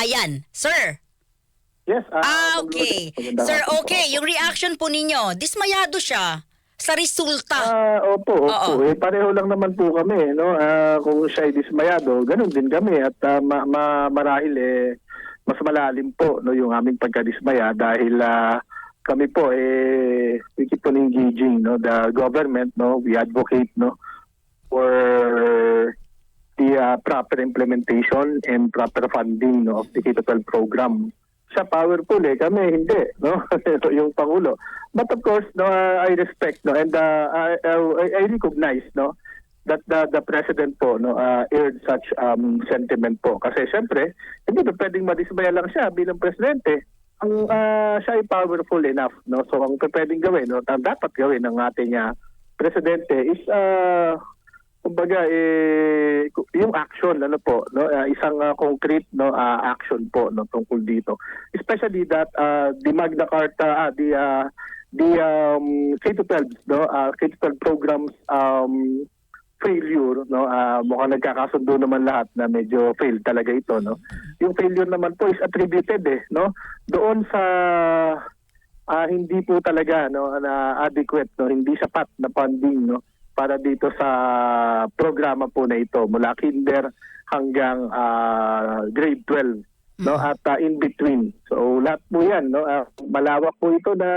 Ayan, sir. Yes. Ah, Ma'am okay. Magandang Sir, okay. Yung reaction po ninyo, dismayado siya sa resulta. Ah, opo, opo. Oo. Eh, pareho lang naman po kami, no? Ah, kung siya ay dismayado, ganun din kami at ah, ma- ma- marahil eh mas malalim po no yung aming pagkadismaya dahil ah, kami po eh we keep on engaging no the government no we advocate no for the ah, proper implementation and proper funding no of the K-12 program. Siya powerful eh kami hindi no? Yung pangulo. But of course no uh, I respect no and uh, I, I I recognize no that the the president po no uh, aired such um sentiment po. Kasi syempre hindi pa pwedeng madismaya lang siya bilang presidente. Ang uh, siya ay powerful enough no? So ang pwedeng gawin no ang dapat gawin ng ating uh, presidente is uh, kumbaga eh yung action ano po no uh, isang uh, concrete no uh, action po no tungkol dito. Especially that uh, the Magna Carta ah, the uh, the um, K-12 no uh, K-12 programs um failure no uh, mukhang nagkakasundo naman lahat na medyo fail talaga ito no. Yung failure naman po is attributed eh no doon sa ah, hindi po talaga no na adequate no hindi sapat na funding no para dito sa programa po na ito mula kinder hanggang ah, grade 12 no at ah, in between so lahat po yan no Ah, malawak po ito na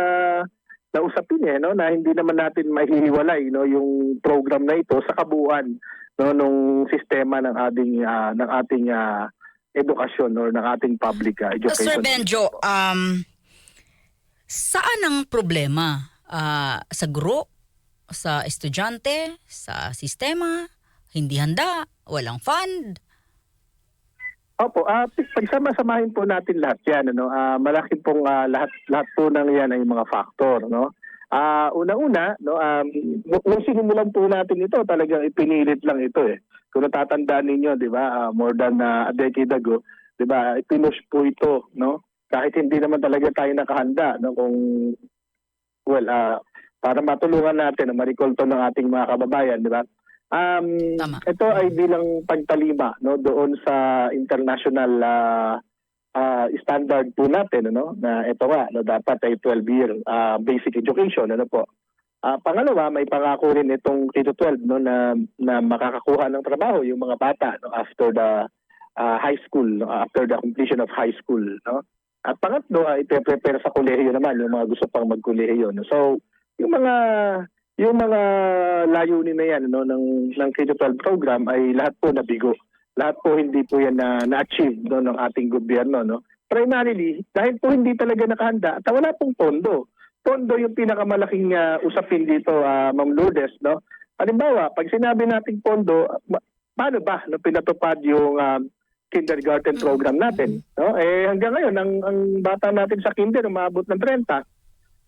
na usapin eh no na hindi naman natin mahihiwalay no yung program na ito sa kabuuan no nung sistema ng ating ah, ng ating ah, edukasyon or ng ating public ah, education. Sir Benjo, um, saan ang problema? Ah, sa guro? Sa estudyante? Sa sistema? Hindi handa? Walang fund? Opo, ah pagsama-samahin po natin lahat 'yan ano. Ah malaki pong ah, lahat lahat po ng 'yan ay mga factor, no. Ah una-una, no, um, nung- sinimulan po natin ito, talagang ipinilit lang ito eh. Kung natatandaan ninyo, 'di ba, ah, more than ah, a decade ago, 'di ba, ipinush po ito, no. Kahit hindi naman talaga tayo nakahanda, no, kung well, ah para matulungan natin na ma-recall to ng ating mga kababayan, 'di ba? Um, Tama. ito ay bilang pagtalima no doon sa international ah, ah, standard po natin ano na ito nga no dapat ay 12 year ah, basic education ano po. Ah, pangalawa may pangako rin itong K-12 no na na makakakuha ng trabaho yung mga bata no after the ah, high school no, after the completion of high school no. At pangatlo ay prepare sa kolehiyo naman yung mga gusto pang magkolehiyo no. So yung mga yung mga layunin na yan no, ng, ng K-12 program ay lahat po nabigo. Lahat po hindi po yan na, na-achieve no, ng ating gobyerno. No? Primarily, dahil po hindi talaga nakahanda at wala pong pondo. Pondo yung pinakamalaking ah, usapin dito, ah, Ma'am Lourdes. No? Halimbawa, pag sinabi nating pondo, paano ba no, pinatupad yung ah, kindergarten program natin? No? Eh, hanggang ngayon, ang, ang bata natin sa kinder, umabot ng 30,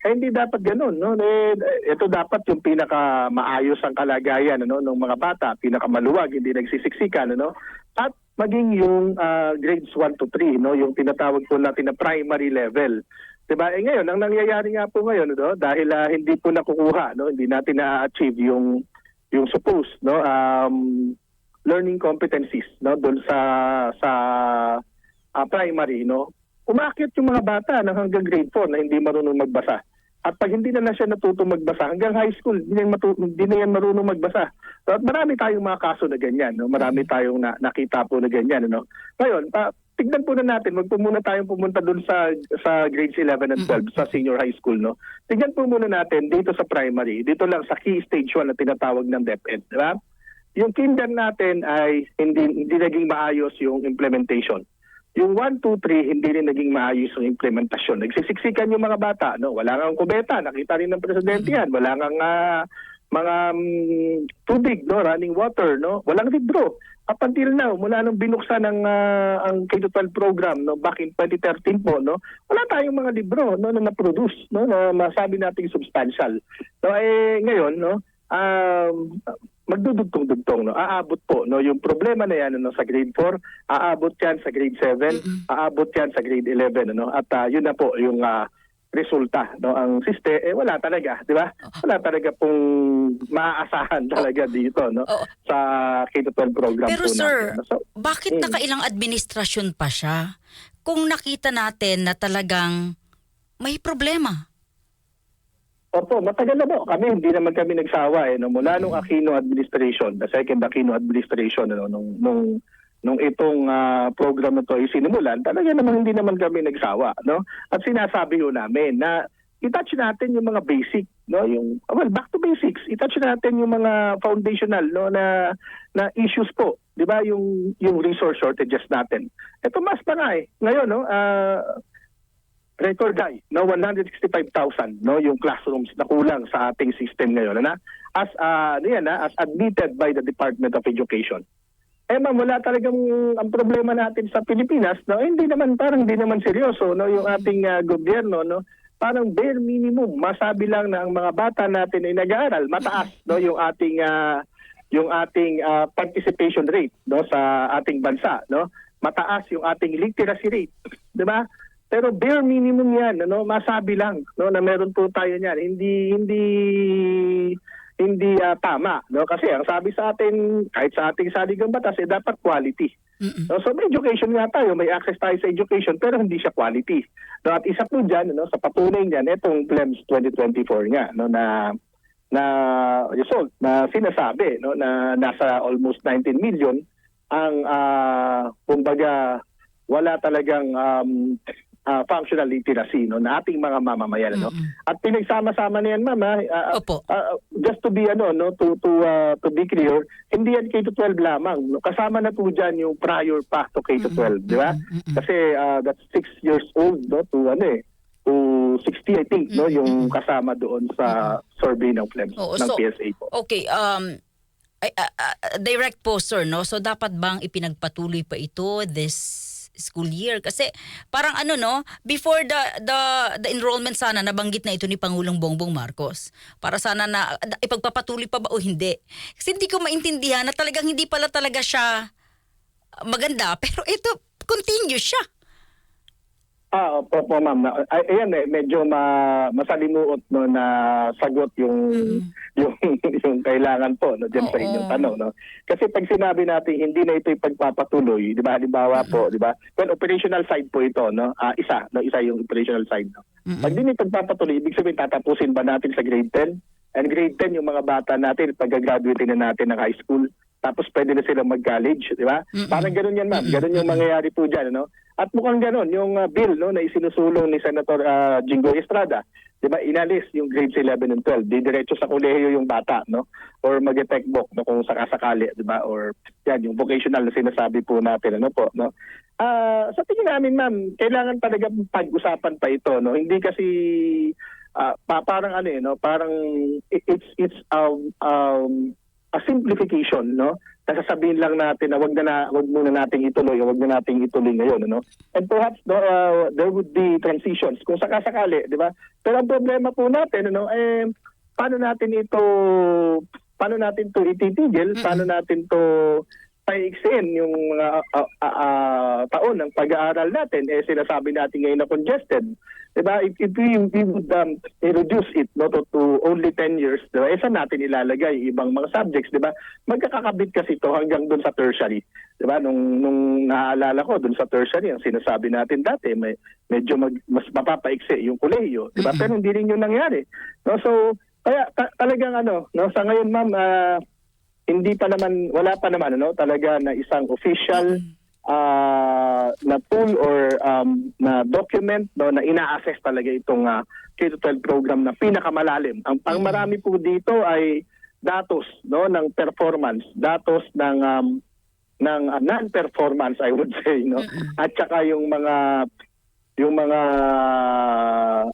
eh, hindi dapat ganoon no? Eh, ito dapat yung pinaka maayos ang kalagayan ano ng mga bata. Pinakamaluwag hindi nagsisiksikan ano at maging yung ah, grades 1 to 3 no? Yung tinatawag po natin na primary level. 'di ba eh ngayon ang nangyayari nga po ngayon no? Dahil ah, hindi po nakukuha no? Hindi natin na-achieve yung yung supposed no? Um learning competencies no? Doon sa sa ah, primary no? Umakyat yung mga bata ng hanggang grade 4 na hindi marunong magbasa. At pag hindi na na siya natuto magbasa, hanggang high school, hindi na, matu- hindi na yan marunong magbasa. So, at marami tayong mga kaso na ganyan. No? Marami tayong na, nakita po na ganyan. No? Ngayon, pa, tignan po na natin, wag po muna tayong pumunta dun sa sa grades 11 and 12 sa senior high school. No? Tignan po muna natin dito sa primary, dito lang sa key stage 1 na tinatawag ng DepEd. Di ba? Yung kinder natin ay hindi, hindi naging maayos yung implementation. Yung 1, 2, 3, hindi rin naging maayos yung implementasyon. Nagsisiksikan yung mga bata. No? Wala nga kubeta. Nakita rin ng presidente yan. Wala nga ah, mga mm, tubig, no? running water. No? Walang libro. Up until now, mula nung binuksan ng ah, ang K-12 program no, back in 2013 po, no, wala tayong mga libro no, na na-produce no, na masabi nating substantial. So, eh, ngayon, no, um, magdudugtong-dugtong no? Aabot po no? Yung problema na yan no sa grade 4 aabot yan sa grade 7 aabot yan sa grade 11 no? At ah, yun na po yung ah, resulta no? Ang siste eh wala talaga di ba? Wala talaga pong maaasahan talaga dito no? Oo. sa K-12 program Pero po sir, natin. So, Bakit Mm. nakailang administrasyon pa siya? Kung nakita natin na talagang may problema? Opo, matagal na po. Kami, hindi naman kami nagsawa eh. No? Mula nung Aquino administration, the second Aquino administration, ano, nung, nung, nung itong ah, program na to ay sinimulan, talaga naman hindi naman kami nagsawa. No? At sinasabi ho namin na i-touch natin yung mga basic, no? Yung well, back to basics. I-touch natin yung mga foundational no na na issues po, 'di ba? Yung yung resource shortages natin. Ito mas pa nga eh. Ngayon no, ah, record high, no 165,000 no yung classrooms na kulang sa ating system ngayon na as uh, ano yan, ah, as admitted by the Department of Education. Eh ma'am, wala talagang ang problema natin sa Pilipinas, no, hindi naman parang hindi naman seryoso no yung ating ah, gobyerno no. Parang bare minimum, masabi lang na ang mga bata natin ay nag-aaral, mataas no yung ating ah, yung ating ah, participation rate no sa ating bansa no. Mataas yung ating literacy rate, 'di ba? Pero bare minimum 'yan, ano, masabi lang no na meron po tayo niyan. Hindi hindi hindi ah, tama, no? Kasi ang sabi sa atin, kahit sa ating saligang batas, eh, dapat quality. No, so may education nga tayo, may access tayo sa education, pero hindi siya quality. No, at isa po dyan, no, sa patunay niyan, itong PLEMS 2024 nga, no, na na result na sinasabi no na nasa almost 19 million ang ah, kumbaga wala talagang um, ah, functional literacy no na ating mga mamamayan no? Mm-mm. at pinagsama-sama na yan mama ah, Opo. ah, just to be ano no to to ah, to be clear hindi yan K-12 lamang no? kasama na po diyan yung prior pa to K-12 di ba? Kasi ah, that's 6 years old no to ano eh to 60 I think no yung kasama doon sa survey ng FLEMS Oo, ng so- PSA po. Okay, um ay, ah, ah, direct po sir, no? So dapat bang ipinagpatuloy pa ito this school year. Kasi parang ano no? Before the the the enrollment sana nabanggit na ito ni Pangulong Bongbong Marcos. Para sana na ipagpapatuloy pa ba o hindi? Kasi hindi ko maintindihan na talagang hindi pala talaga siya maganda. Pero ito continuous siya Ah, opo po ma'am. Ay, ayan eh, medyo ma, masalimuot no na sagot yung yung yung kailangan po no diyan sa inyong tanong no. Kasi pag sinabi natin hindi na ito ipagpapatuloy, 'di ba? Halimbawa po, 'di ba? Well, operational side po ito no. Ah, isa, no, isa yung operational side no. Mm-mm. Pag di na ipagpapatuloy, ibig sabihin tatapusin ba natin sa grade 10? And grade 10 yung mga bata natin pag-graduate na natin ng high school, tapos pwede na silang mag-college, di ba? Mm-mm. Parang ganun yan, ma'am. Ganun yung mangyayari po dyan, no? At mukhang ganun, yung uh, bill no, na isinusulong ni Senator uh, Jingo Estrada, di ba, inalis yung grades 11 and 12. Di diretso sa kolehiyo yung bata, no? Or mag-tech book, no, kung sakasakali, di ba? Or yan, yung vocational na sinasabi po natin, ano po, no? Ah, sa tingin namin, ma'am, kailangan talaga pag-usapan pa ito, no? Hindi kasi ah, pa, parang ano eh, no? Parang it- it's it's um, um, a simplification, no? Nasasabihin lang natin na wag na, na wag muna nating ituloy, wag na nating ituloy ngayon, no? And perhaps no, uh, there would be transitions kung sakasakali, di ba? Pero ang problema po natin, ano, eh, paano natin ito, paano natin to ititigil, paano natin to paiksin yung mga ah, ah, ah, taon ng pag-aaral natin eh sinasabi natin ngayon na congested. Diba? If, if we, we would um, reduce it no to, to only 10 years diba? Eh saan natin ilalagay ibang mga subjects diba? Magkakakabit kasi ito hanggang dun sa tertiary diba? Nung nung naaalala ko dun sa tertiary ang sinasabi natin dati may medyo mag, mas mapapaiksi yung kolehiyo diba? Mm-mm. pero hindi rin yun nangyari no? So kaya ta- talagang ano no? Sa ngayon ma'am ah, hindi pa naman wala pa naman ano? Talaga na isang official ah, na tool or um, na document no na ina-assess talaga itong ah, K-12 program na pinakamalalim. Ang ang marami po dito ay datos no ng performance, datos ng um, ng ah, non-performance I would say no. At saka yung mga yung mga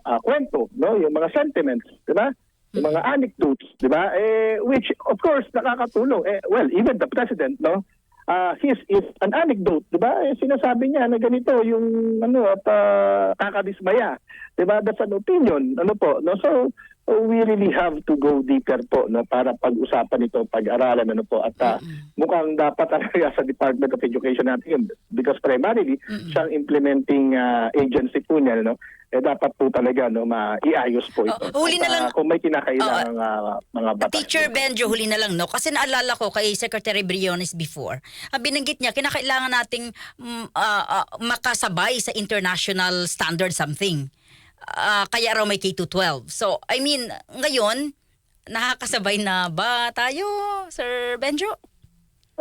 ah, kwento, no, yung mga sentiments, 'di ba? Yung mga anecdotes, 'di ba? Eh which of course nakakatulong. Eh well, even the president, no, ah his is an anecdote, 'di ba? Eh, sinasabi niya na ganito yung ano at ah, kakadismaya, 'di ba? That's an opinion, ano po, no? So So we really have to go deeper po no para pag-usapan ito, pag-aralan ano po at ah, mukhang dapat talaga sa Department of Education natin because primarily siyang implementing ah, agency po niya no eh dapat po talaga no maiayos po ito. Oh, huli na lang- kung may kinakailangan ah, mga batas. Teacher Benjo, huli na lang, no? Kasi naalala ko kay Secretary Briones before, ah, binanggit niya, kinakailangan nating ah, ah, makasabay sa international standard something. Ah, kaya raw may K-12. So, I mean, ngayon, nakakasabay na ba tayo, Sir Benjo?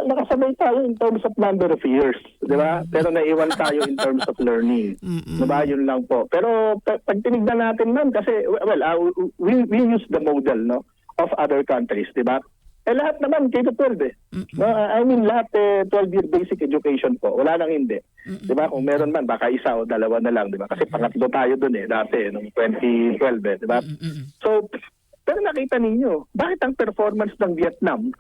nakasabay tayo in terms of number of years, di ba? Pero naiwan tayo in terms of learning. Di ba? Yun lang po. Pero pa- pag tinignan natin man, kasi, well, uh, we, we use the model no, of other countries, di ba? Eh lahat naman, K-12 eh. No, I mean, lahat eh, 12-year basic education po. Wala nang hindi. Di ba? Kung meron man, baka isa o dalawa na lang, di ba? Kasi pangatlo tayo dun eh, dati, noong 2012 eh, di ba? Mm-mm. So, pero nakita ninyo, bakit ang performance ng Vietnam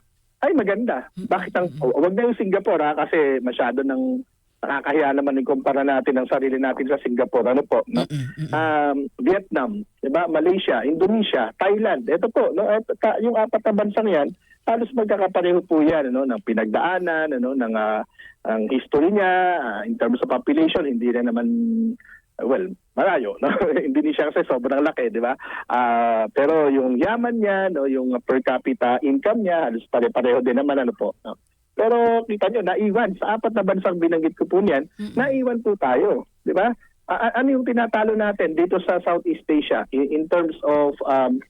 ay maganda? Bakit ang, oh, wag na yung Singapore ha, kasi masyado ng nakakahiya naman ikumpara natin ang sarili natin sa Singapore. Ano po? No? Mm-mm. Um, Vietnam, 'di ba? Malaysia, Indonesia, Thailand. Ito po, no, ka- yung apat na bansang 'yan, halos magkakapareho po 'yan, no, ng pinagdaanan, ano, ng ah, ang history niya ah, in terms of population, hindi rin naman well, malayo, no? Indonesia kasi sobrang laki, 'di ba? Ah, pero yung yaman niya, no, yung per capita income niya, halos pare-pareho din naman ano po. No? Pero kita nyo, naiwan. Sa apat na bansang binanggit ko po niyan, naiwan po tayo. Di ba? A- ano yung tinatalo natin dito sa Southeast Asia in, in terms of um,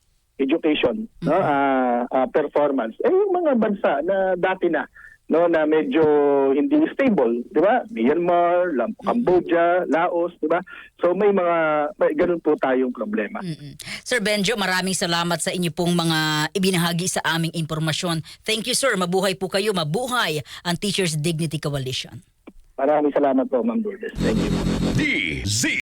education, no? Ah, ah, performance? Eh, yung mga bansa na dati na, no, na medyo hindi stable, di ba? Myanmar, Lam- Cambodia, Laos, di ba? So may mga, may, ganun po tayong problema. Mm-mm. Sir Benjo, maraming salamat sa inyo pong mga ibinahagi sa aming impormasyon. Thank you, sir. Mabuhay po kayo. Mabuhay ang Teachers Dignity Coalition. Maraming salamat po, Ma'am Lourdes. Thank you. DZ